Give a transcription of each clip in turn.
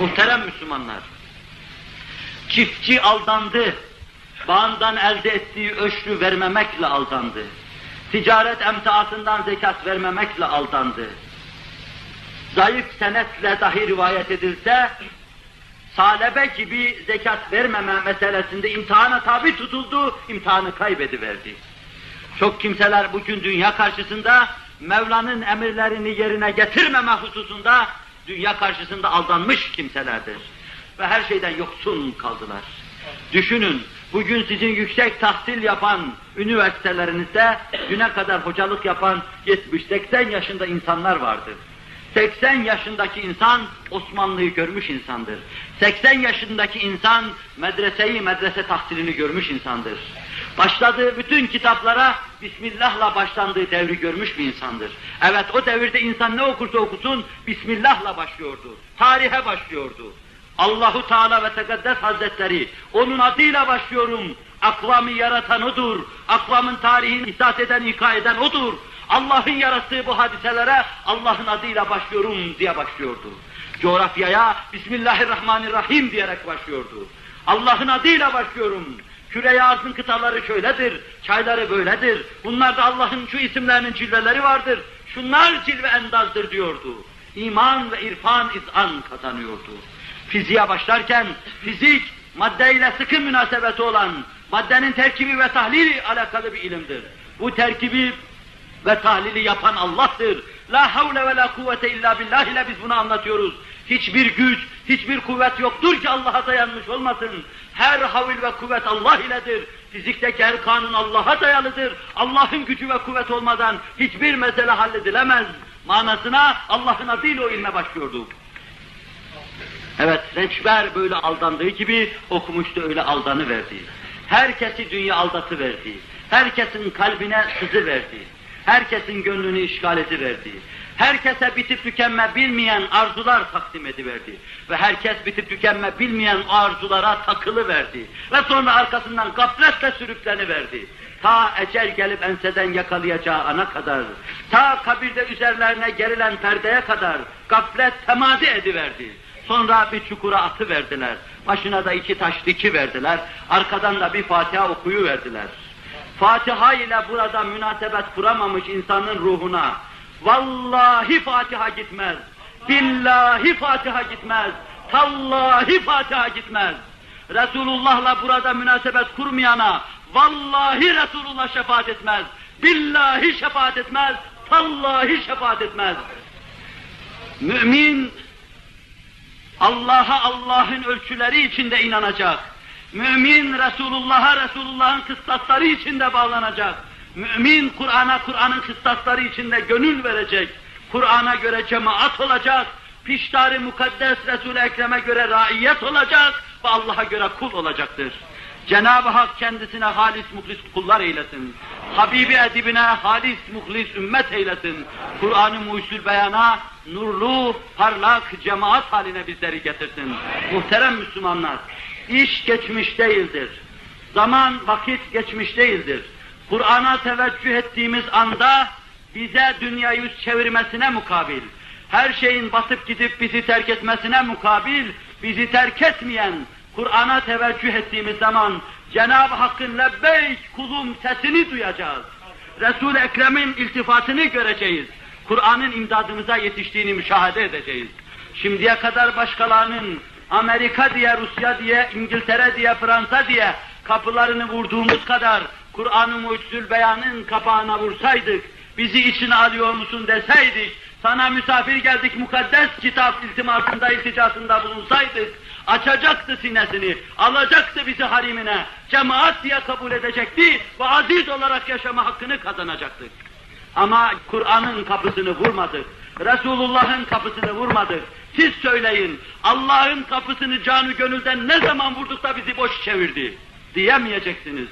Muhterem Müslümanlar, çiftçi aldandı, bağından elde ettiği öşrü vermemekle aldandı. Ticaret emtiasından zekat vermemekle aldandı. Zayıf senetle dahi rivayet edilse, salebe gibi zekat vermeme meselesinde imtihana tabi tutuldu, imtihanı kaybediverdi. Çok kimseler bugün dünya karşısında Mevla'nın emirlerini yerine getirmeme hususunda dünya karşısında aldanmış kimselerdir. Ve her şeyden yoksun kaldılar. Düşünün, bugün sizin yüksek tahsil yapan üniversitelerinizde düne kadar hocalık yapan 70-80 yaşında insanlar vardır. 80 yaşındaki insan Osmanlı'yı görmüş insandır. 80 yaşındaki insan medreseyi, medrese tahsilini görmüş insandır. Başladığı bütün kitaplara Bismillah'la başlandığı devri görmüş bir insandır. Evet o devirde insan ne okursa okusun Bismillah'la başlıyordu. Tarihe başlıyordu. Allahu Teala ve Tekaddes Hazretleri onun adıyla başlıyorum. Akvamı yaratan odur. Akvamın tarihini ihsas eden, ika eden odur. Allah'ın yarattığı bu hadiselere Allah'ın adıyla başlıyorum diye başlıyordu. Coğrafyaya Bismillahirrahmanirrahim diyerek başlıyordu. Allah'ın adıyla başlıyorum. Küre arzın kıtaları şöyledir, çayları böyledir. Bunlarda Allah'ın şu isimlerinin cilveleri vardır. Şunlar cilve endazdır diyordu. İman ve irfan izan kazanıyordu. Fiziğe başlarken fizik maddeyle sıkı münasebeti olan maddenin terkibi ve tahlili alakalı bir ilimdir. Bu terkibi ve tahlili yapan Allah'tır. La havle ve la kuvvete illa billah ile biz bunu anlatıyoruz. Hiçbir güç, hiçbir kuvvet yoktur ki Allah'a dayanmış olmasın. Her havil ve kuvvet Allah iledir. Fizikteki her kanun Allah'a dayalıdır. Allah'ın gücü ve kuvvet olmadan hiçbir mesele halledilemez. Manasına Allah'ın adıyla o ilme başlıyorduk. Evet, Reçber böyle aldandığı gibi okumuştu öyle aldanı verdi. Herkesi dünya aldatı verdi. Herkesin kalbine sızı verdi. Herkesin gönlünü işgal ediverdi. Herkese bitip tükenme bilmeyen arzular takdim ediverdi. Ve herkes bitip tükenme bilmeyen arzulara takılı verdi. Ve sonra arkasından gafletle sürükleniverdi. Ta ecel gelip enseden yakalayacağı ana kadar, ta kabirde üzerlerine gerilen perdeye kadar gaflet temadi ediverdi. Sonra bir çukura atı verdiler. Başına da iki taş diki verdiler. Arkadan da bir Fatiha okuyu verdiler. Fatiha ile burada münasebet kuramamış insanın ruhuna vallahi Fatiha gitmez. Billahi Fatiha gitmez. Tallahi Fatiha gitmez. Resulullah'la burada münasebet kurmayana vallahi Resulullah şefaat etmez. Billahi şefaat etmez. Tallahi şefaat etmez. Mümin Allah'a Allah'ın ölçüleri içinde inanacak. Mümin Resulullah'a Resulullah'ın kıstasları içinde bağlanacak. Mümin Kur'an'a Kur'an'ın kıstasları içinde gönül verecek. Kur'an'a göre cemaat olacak. Piştar-ı mukaddes Resul-i Ekrem'e göre raiyet olacak ve Allah'a göre kul olacaktır. Cenab-ı Hak kendisine halis muhlis kullar eylesin. Habibi edibine halis muhlis ümmet eylesin. Kur'an-ı muhsul beyana nurlu, parlak cemaat haline bizleri getirsin. Muhterem Müslümanlar, iş geçmiş değildir. Zaman, vakit geçmiş değildir. Kur'an'a teveccüh ettiğimiz anda bize dünya yüz çevirmesine mukabil, her şeyin batıp gidip bizi terk etmesine mukabil, bizi terk etmeyen, Kur'an'a teveccüh ettiğimiz zaman Cenab-ı Hakk'ın lebbeyk kulum sesini duyacağız. Resul-i Ekrem'in iltifatını göreceğiz. Kur'an'ın imdadımıza yetiştiğini müşahede edeceğiz. Şimdiye kadar başkalarının Amerika diye, Rusya diye, İngiltere diye, Fransa diye kapılarını vurduğumuz kadar Kur'an-ı Mucizül Beyan'ın kapağına vursaydık, bizi içine alıyor musun deseydik, sana misafir geldik mukaddes kitap iltimasında, ilticasında bulunsaydık, açacaktı sinesini, alacaktı bizi harimine, cemaat diye kabul edecekti ve aziz olarak yaşama hakkını kazanacaktık. Ama Kur'an'ın kapısını vurmadık, Resulullah'ın kapısını vurmadık. Siz söyleyin, Allah'ın kapısını canı gönülden ne zaman vurduk da bizi boş çevirdi diyemeyeceksiniz.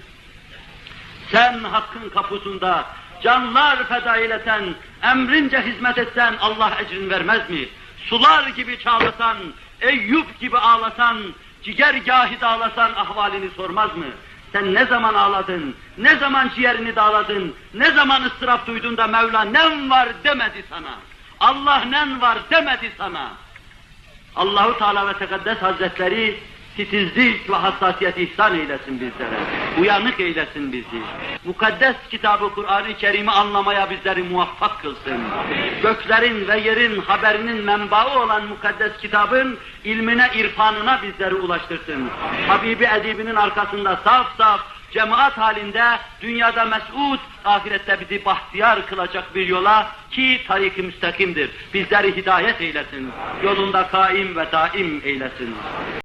Sen hakkın kapısında canlar feda eylesen, emrince hizmet etsen Allah ecrin vermez mi? Sular gibi çağlasan, Eyüp gibi ağlasan, cigergâhi dağlasan ahvalini sormaz mı? Sen ne zaman ağladın, ne zaman ciğerini dağladın, ne zaman ıstırap duydun da Mevla nem var demedi sana. Allah nen var demedi sana. Allahu Teala ve Tekaddes Hazretleri titizlik ve hassasiyet ihsan eylesin bizlere. Uyanık eylesin bizi. Mukaddes kitabı Kur'an-ı Kerim'i anlamaya bizleri muvaffak kılsın. Göklerin ve yerin haberinin menbaı olan mukaddes kitabın ilmine, irfanına bizleri ulaştırsın. Habibi edibinin arkasında saf saf, cemaat halinde dünyada mes'ud, ahirette bizi bahtiyar kılacak bir yola ki tarik-i müstakimdir. Bizleri hidayet eylesin. Yolunda kaim ve daim eylesin.